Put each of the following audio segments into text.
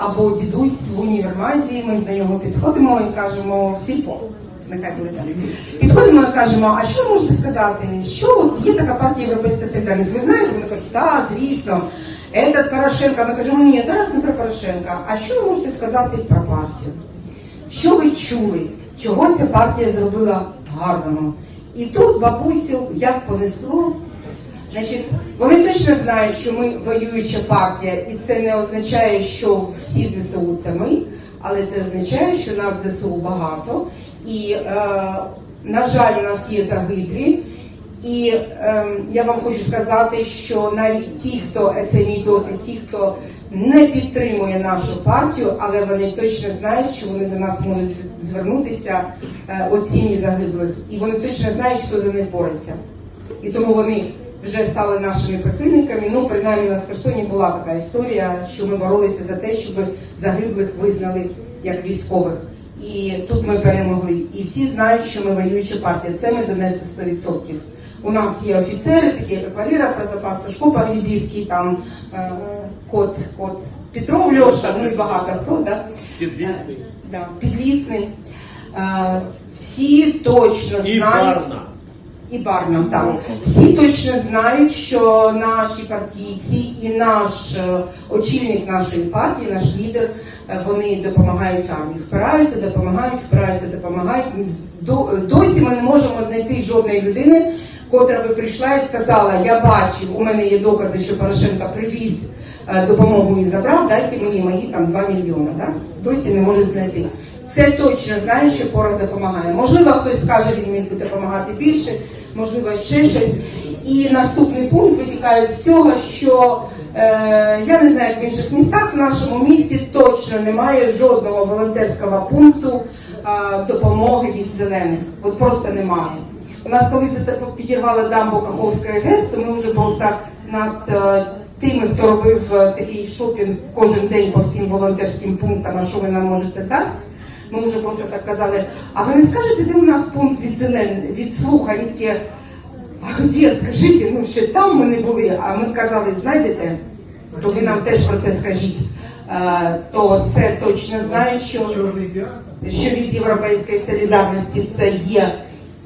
або дідусь в універмазі, ми до нього підходимо і кажемо в сільпо. Нехай буде так. Підходимо і кажемо, а що ви можете сказати? Що от є така партія Європейська Солідарність? Ви знаєте, вони кажуть, так, звісно, этот Порошенко. Ми кажемо, ні, зараз не про Порошенка. А що ви можете сказати про партію? Що ви чули? Чого ця партія зробила гарного? І тут бабусю як понесло. Значить, вони точно знають, що ми воююча партія, і це не означає, що всі ЗСУ це ми, але це означає, що нас ЗСУ багато. І, е, на жаль, у нас є загиблі. І е, я вам хочу сказати, що навіть ті, хто це мій досвід, ті, хто не підтримує нашу партію, але вони точно знають, що вони до нас можуть звернутися е, от сім'ї загиблих, і вони точно знають, хто за них бореться. І тому вони вже стали нашими прихильниками. Ну, принаймні на Херсоні була така історія, що ми боролися за те, щоб загиблих визнали як військових. І тут ми перемогли. І всі знають, що ми воююча партія. Це ми донесли 100%. У нас є офіцери, такі як Валера про запас, Сашко Погребійський, там е, кот, кот Петров Льоша, ну і багато хто, да? Підвісний. Е, да, підвісний. Е, всі точно І барна. І Барна, так. Всі точно знають, що наші партійці і наш е, очільник нашої партії, наш лідер, е, вони допомагають армії. Впираються, допомагають, впираються, допомагають. Досі ми не можемо знайти жодної людини, котра би прийшла і сказала: Я бачив, у мене є докази, що Порошенко привіз е, допомогу і забрав, дайте мені мої там 2 мільйони. Да? Досі не можуть знайти. Це точно знаю, що порох допомагає. Можливо, хтось скаже, він міг би допомагати більше, можливо, ще щось. І наступний пункт витікає з цього, що е, я не знаю, в інших містах в нашому місті точно немає жодного волонтерського пункту е, допомоги від зелених. От просто немає. У нас коли зате- підірвали дамбу Каховської ГЕС, то ми вже просто над е, тими, хто робив е, такий шопінг кожен день по всім волонтерським пунктам, а що ви нам можете дати. Ми вже просто так казали, а ви не скажете, де у нас пункт від зелен, від слуха? Вони такі, а де, скажіть, ну ще там ми не були. А ми казали, знайдете, то ви нам теж про це скажіть. Е, то це точно знають, що що від Європейської солідарності це є.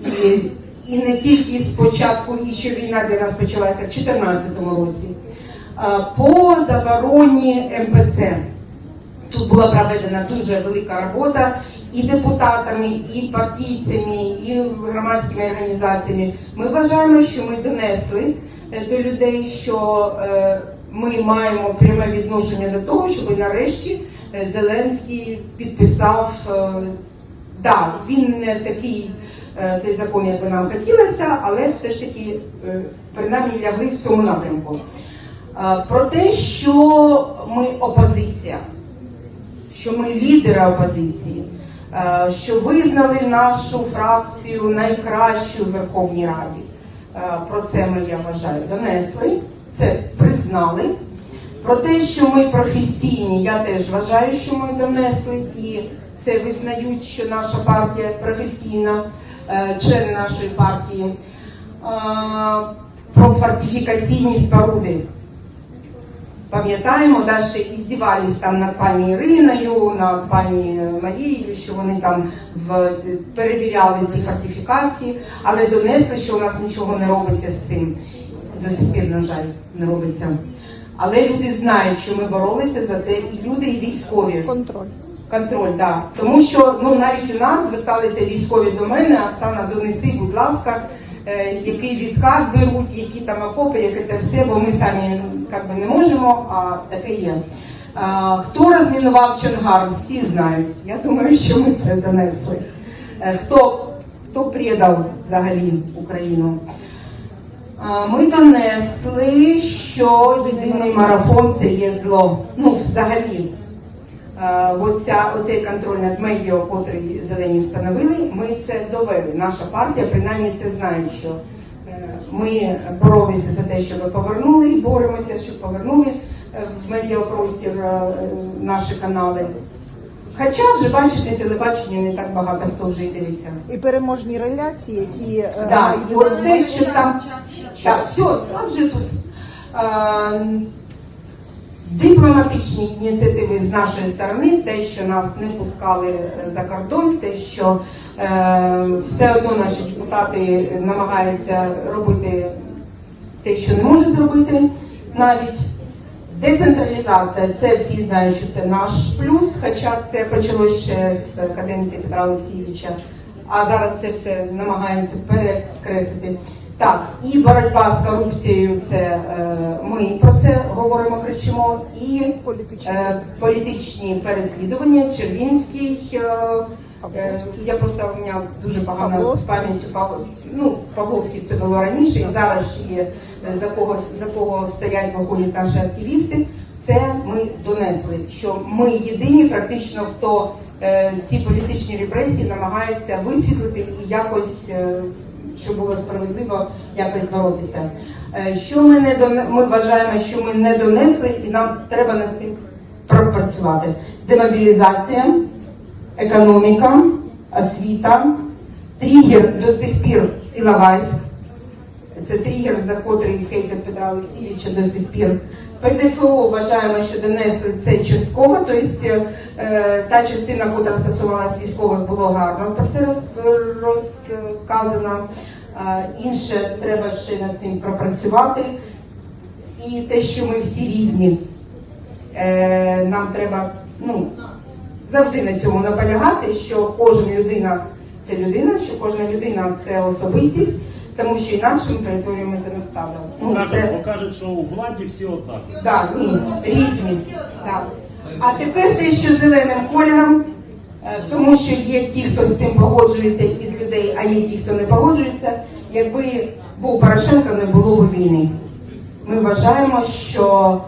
І, і не тільки спочатку, і що війна для нас почалася в 2014 році. Е, По забороні МПЦ тут була проведена дуже велика робота і депутатами, і партійцями, і громадськими організаціями. Ми вважаємо, що ми донесли е, до людей, що е, ми маємо пряме відношення до того, щоб нарешті е, Зеленський підписав. Да, він не такий цей закон, як би нам хотілося, але все ж таки принаймні лягли в цьому напрямку. Про те, що ми опозиція, що ми лідери опозиції, е, що визнали нашу фракцію найкращою в Верховній Раді. Е, Про це ми, я вважаю, донесли, це признали. Про те, що ми професійні, я теж вважаю, що ми донесли, і це визнають, що наша партія професійна, е, члени нашої партії. Про фортифікаційні споруди. Пам'ятаємо, да, ще і здівались там над пані Іриною, над пані Марією, що вони там в, перевіряли ці фортифікації, але донесли, що у нас нічого не робиться з цим. До сих пір, на жаль, не робиться. Але люди знають, що ми боролися за те, і люди, і військові. Контроль. Контроль, так. Да. Тому що ну навіть у нас зверталися військові до мене, Оксана, донеси, будь ласка, який відкат беруть, які там окопи, яке те все, бо ми самі як би, не можемо, а таке є. Хто розмінував Чонгар, всі знають. Я думаю, що ми це донесли. Е, хто, хто предав взагалі Україну? Ми донесли, що єдиний марафон це є зло. Ну, взагалі, Е, оця, оцей контроль над медіа, котрий зелені встановили, ми це довели. Наша партія принаймні це знають, що е, ми боролися за те, щоб повернули, і боремося, щоб повернули е, в медіапростір е, наші канали. Хоча вже бачите, телебачення не так багато хто вже і дивиться. І переможні реляції, які е, Да, от те, що там так, все, а вже тут. Дипломатичні ініціативи з нашої сторони, те, що нас не пускали за кордон, те, що е, все одно наші депутати намагаються робити те, що не можуть зробити навіть. Децентралізація, це всі знають, що це наш плюс, хоча це почалося ще з каденції Петра Олексійовича, а зараз це все намагаються перекреслити. Так, і боротьба з корупцією, це е, ми про це говоримо, кричимо, і Політичні. е, політичні переслідування, Червінський. Е, е, я просто у мене дуже погана з. Пав- Ну, Павловський це було раніше, і зараз є за кого за кого стоять, виходять наші активісти. Це ми донесли, що ми єдині, практично хто е, ці політичні репресії намагається висвітлити і якось, е, щоб було справедливо, якось боротися. Е, що ми не до ми вважаємо, що ми не донесли, і нам треба над цим пропрацювати. Демобілізація, економіка, освіта, тригер до сих пір Іловайськ. Це тригер, за котрий хейтять Петра Олексійовича до сих пір. ПДФО вважаємо, що донесли це частково, тобто та частина, яка стосувалась військових, було гарно про це роз- розказано. Інше треба ще над цим пропрацювати. І те, що ми всі різні, е, нам треба ну, завжди на цьому наполягати, що кожна людина це людина, що кожна людина це особистість, тому що інакше ми перетворюємося на стадо. Ну, Кажуть, це, бо кажуть, що у владі всі отак. да, ні, різні. Да. А тепер те, що зеленим кольором, е, тому що є ті, хто з цим погоджується із людей, а є ті, хто не погоджується. Якби був Порошенко, не було б війни. Ми вважаємо, що